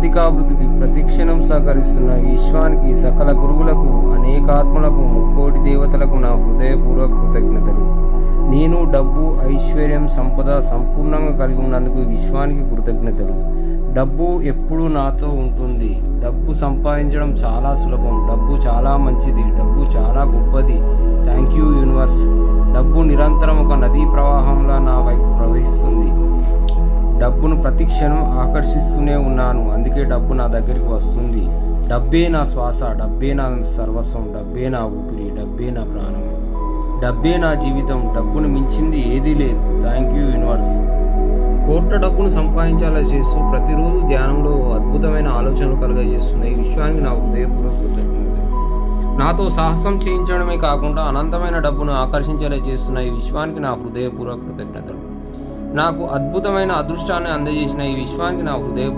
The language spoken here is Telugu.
ఆర్థికాభివృద్ధికి ప్రతిక్షణం సహకరిస్తున్న విశ్వానికి సకల గురువులకు అనేకాత్మలకు ముక్కోటి దేవతలకు నా హృదయపూర్వక కృతజ్ఞతలు. నేను డబ్బు ఐశ్వర్యం సంపద సంపూర్ణంగా కలిగి ఉన్నందుకు విశ్వానికి కృతజ్ఞతలు. డబ్బు ఎప్పుడూ నాతో ఉంటుంది. డబ్బు సంపాదించడం చాలా సులభం. డబ్బు చాలా మంచిది. డబ్బు చాలా గొప్పది. Thank you universe. డబ్బు నిరంతరం ఒక నదీ ప్రవాహంలా నా వైపు డబ్బును ప్రతిక్షణం ఆకర్షిస్తూనే ఉన్నాను. అందుకే డబ్బు నా దగ్గరికి వస్తుంది. డబ్బే నా శ్వాస డబ్బే నా సర్వస్వం డబ్బే నా ఊపిరి డబ్బే నా ప్రాణం. డబ్బే నా జీవితం. డబ్బును మించింది ఏదీ లేదు. Thank you universe. కోట్ల డబ్బును సంపాదించేలా చేస్తూ ప్రతిరోజు ధ్యానంలో అద్భుతమైన ఆలోచనలు కలుగజేస్తున్న ఈ విశ్వానికి నా హృదయపూర్వక కృతజ్ఞత నాతో సాహసం చేయించడమే కాకుండా అనంతమైన డబ్బును ఆకర్షించేలా చేస్తున్న ఈ విశ్వానికి నా హృదయపూర్వక కృతజ్ఞతలు. నాకు అద్భుతమైన అదృష్టాన్ని అందజేసిన ఈ విశ్వానికి నా హృదయ